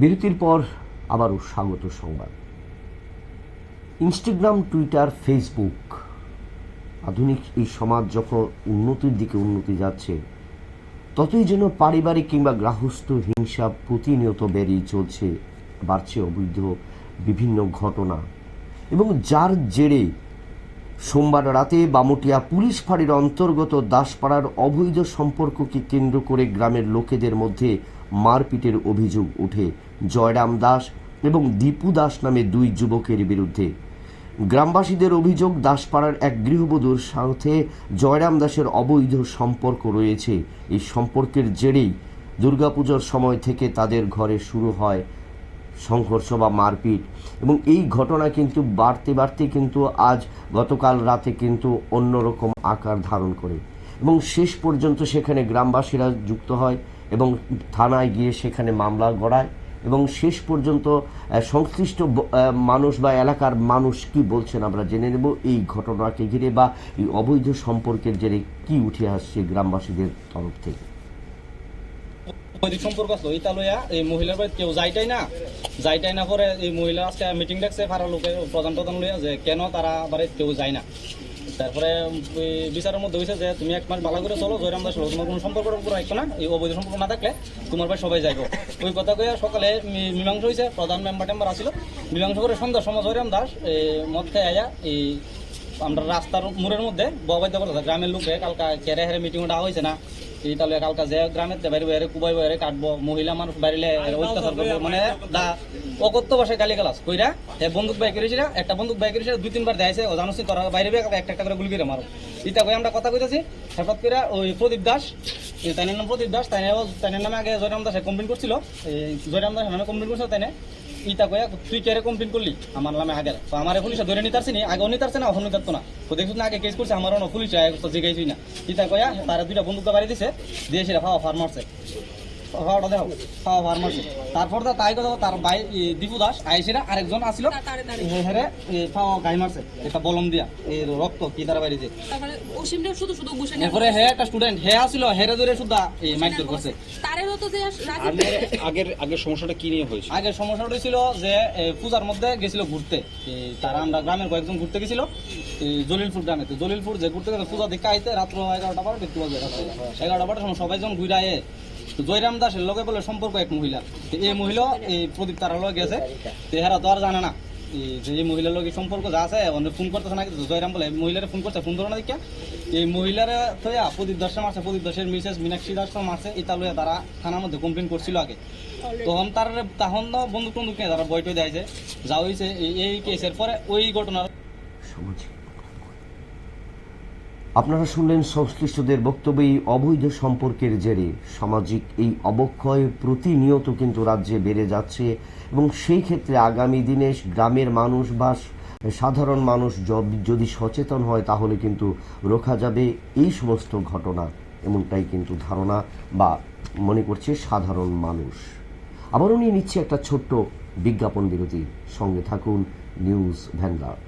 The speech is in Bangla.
বিরতির পর আবারও স্বাগত সংবাদ। ইনস্টাগ্রাম, টুইটার, ফেসবুক, আধুনিক এই সমাজ যখন উন্নতির দিকে উন্নতি যাচ্ছে, ততই যেন পারিবারিক কিংবা গ্রাহস্থ হিংসা প্রতিনিয়ত বেড়েই চলছে, বাড়ছে অবৈধ বিভিন্ন ঘটনা। এবং যার জেরে সোমবার রাতে বামুটিয়া পুলিশ ফাঁড়ির অন্তর্গত দাসপাড়ার অবৈধ সম্পর্ককে কেন্দ্র করে গ্রামের লোকেদের মধ্যে মারপিটের অভিযোগ ওঠে। জয়রাম দাস এবং দীপু দাস নামে দুই যুবকের বিরুদ্ধে। গ্রামবাসীদের অভিযোগ, দাসপাড়ার এক গৃহবধূর সাথে জয়রাম দাসের অবৈধ সম্পর্ক রয়েছে। এই সম্পর্কের জেরেই দুর্গাপুজোর সময় থেকে তাদের ঘরে শুরু হয় সংঘর্ষ বা মারপিট। এবং এই ঘটনা কিন্তু বাড়তে বাড়তে কিন্তু আজ গতকাল রাতে কিন্তু অন্যরকম আকার ধারণ করে। এবং শেষ পর্যন্ত সেখানে গ্রামবাসীরা যুক্ত হয় এবং থানায় গিয়ে সেখানে মামলা গড়ায়। এবং শেষ পর্যন্ত সংশ্লিষ্ট মানুষ বা এলাকার মানুষ কি বলছেন আমরা জেনে নেব এই ঘটনাকে ঘিরে বা এই অবৈধ সম্পর্কের জেরে কি উঠে আসছে গ্রামবাসীদের তরফ থেকে। বৈদিক সম্পর্ক আসলো ইতা লইয়া এই মহিলার বাড়িতে কেউ যাইটাই না। যাইটাই না করে এই মহিলা আজকে মিটিং ডাকছে পাড়ার লোকের প্রধান প্রধান লইয়া যে কেন তারা বাড়িতে কেউ যায় না। তারপরে বিচারের মধ্যে হয়েছে যে তুমি এক মাস ভালো করে চলো জয়রাম দাস হলো তোমার কোনো সম্পর্ক পুরো রাখতো না এই অবৈধ সম্পর্ক না থাকলে তোমার ভাই সবাই যাইব। ওই কথা কইয়া সকালে মীমাংস হয়েছে প্রধান মেম্বার টেম্বার আসছিল মীমাংস করে সন্ধ্যার সময় জয়রাম দাস এই মদ খেয়ে আয়া, এই আমরা রাস্তার মোড়ের মধ্যে ববাইতে বলে গ্রামের লোকে কালকা কেরে হেরে মিটিং ডাকা হয়েছে না। তাহলে কালকা যে গ্রামের বাইরে বাইরে কুবাই বাইরে কাটবো মহিলা মানুষ বাইরে অত্যাচার করব মানে দা অকত্য ভাষায় গালি গালাস কইরা এ বন্দুক বাই করেছিল একটা বন্দুক বাই করেছিল দুই তিনবার দেখাইছে ও জানোস তোরা বাইরে একটা একটা করে গুলি করে মারো। ইতা কই আমরা কথা কইতাছি হঠাৎ করে ওই প্রদীপ দাস তাইনের নাম প্রদীপ দাস তাইনে তাইনের নামে আগে জয়রাম দাসে কমপ্লেন করছিল জয়রাম দাস নামে কমপ্লেন করছিল তাইনে। ইতা কয়া তুই কেরে কমপ্লেন করলি? আমার নামে আগে তো আমার পুলিশে ধরে নিতে পারছি আগে নিতে পারছে না এখন নিতে পারতো না। তো দেখছ না, আগে কেস করছে, আমার অন্য খুলিছে তো জিগাইছি না। ইটা কয়া তারা দুইটা বন্ধুকে বাড়ি দিছে, দিয়ে সেটা ফাওয়া ফার দেখো তারপর তো তাই কথা তার ভাই দীপু দাস আইসিরা আরেকজন আসছিল হেরে গাই মারছে এটা বলম দিয়া। এই রক্ত কি তারা নিয়ে এরপরে হে একটা স্টুডেন্ট হে আসছিল হেরে ধরে সুদ্ধা এই করছে আগের আগের আগের সমস্যাটা কি নিয়ে হয়েছে? আগে সমস্যাটা ছিল যে পূজার মধ্যে গেছিল ঘুরতে। এই, তারা আমরা গ্রামের কয়েকজন ঘুরতে গেছিল। এই, জলিলপুর গ্রামে তো জলিলপুর যে ঘুরতে গেছে পূজা দেখে আইতে রাত্র এগারোটা বারো দেখতে পাবে এগারোটা বারোটার সময় সবাই যখন ঘুরে আয়ে জয়রাম দাসের লগে বলে সম্পর্ক এক মহিলা এই মহিলা, এই প্রদীপ তারা লগে গেছে তো এরা তো আর জানে না। যে মহিলার লগে সম্পর্ক যা আছে অনেক ফোন করতেছে না জয়রাম বলে, মহিলারে ফোন করছে, ফোন ধরো না দেখা এই মহিলারে থইয়া প্রদীপ দাসে মারছে প্রদীপ দাসের মিসেস মীনাক্ষী দাস মারছে এটা লইয়া তারা থানার মধ্যে কমপ্লেন করছিল আগে। তখন তার তখন বন্ধু নিয়ে তারা বইটই দেয়ছে যা হয়েছে এই- কেসের পরে ওই ঘটনার আপনারা শুনলেন সংশ্লিষ্টদের বক্তব্য এই অবৈধ সম্পর্কের জেরে সামাজিক এই অবক্ষয় প্রতিনিয়ত কিন্তু রাজ্যে বেড়ে যাচ্ছে এবং সেই ক্ষেত্রে আগামী দিনে গ্রামের মানুষ বা সাধারণ মানুষ যদি সচেতন হয় তাহলে কিন্তু রোখা যাবে এই সমস্ত ঘটনা। এমনটাই কিন্তু ধারণা বা মনে করছে সাধারণ মানুষ। আবারও নিয়ে নিচ্ছে একটা ছোট্ট বিজ্ঞাপন বিরতি। সঙ্গে থাকুন নিউজ ভ্যানগার্ড।